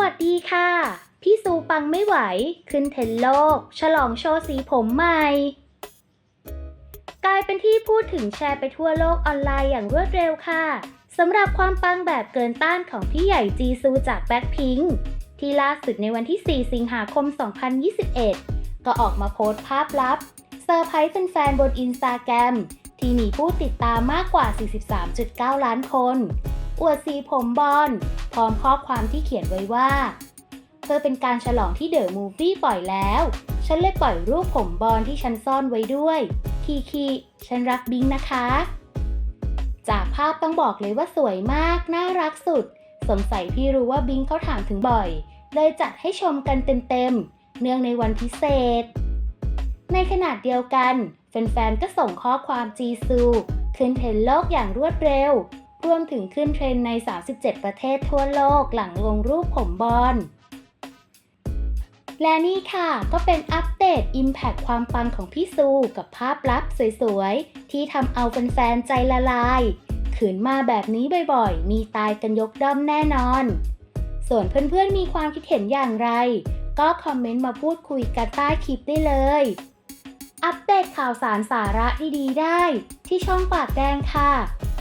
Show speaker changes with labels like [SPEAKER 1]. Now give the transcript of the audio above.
[SPEAKER 1] วัสดีค่ะ พี่ซูปังไม่ไหว ขึ้นเทรนโลก ฉลองโชว์สีผมใหม่ กลายเป็นที่พูดถึงแชร์ไปทั่วโลกออนไลน์อย่างรวดเร็วค่ะสำหรับความปังแบบเกินต้านของพี่ใหญ่จีซูจากแบ็คพิงที่ล่าสุดในวันที่ 4 สิงหาคม 2021 ก็ออกมาโพสต์ภาพลับเซอร์ไพรส์แฟนๆบนอินสตาแกรมที่มีผู้ติดตามมากกว่า 43.9 ล้านคน อวดสีผมบอล พร้อมข้อความที่เขียนไว้ว่า เพื่อเป็นการฉลองที่เดอะมูฟวี่ปล่อยแล้ว ฉันเลยปล่อยรูปผมบอลที่ฉันซ่อนไว้ด้วย คีคีฉันรักบิงนะคะ จากภาพต้องบอกเลยว่าสวยมาก น่ารักสุด สงสัยพี่รู้ว่าบิงเขาถามถึงบ่อย เลยจัดให้ชมกันเต็มๆ เนื่องในวันพิเศษ ในขณะเดียวกัน แฟนๆ ก็ส่งข้อความจีซูขึ้นเทรนโลกอย่างรวดเร็ว รวมถึงขึ้นเทรนใน 37 ประเทศทั่วโลกหลังลงรูปผมบอล และนี่ค่ะก็เป็นอัปเดต Impact ความปังของพี่ซูกับภาพลับสวยๆ ที่ทำเอาแฟนๆ ใจละลาย ขืนมาแบบนี้บ่อยๆ มีตายกันยกด้อมแน่นอน ส่วนเพื่อนๆ มีความคิดเห็นอย่างไร ก็คอมเมนต์มาพูดคุยกันใต้คลิปได้เลยอัปเดตข่าวสารสาระดีๆ ได้ ที่ช่องปากแดงค่ะ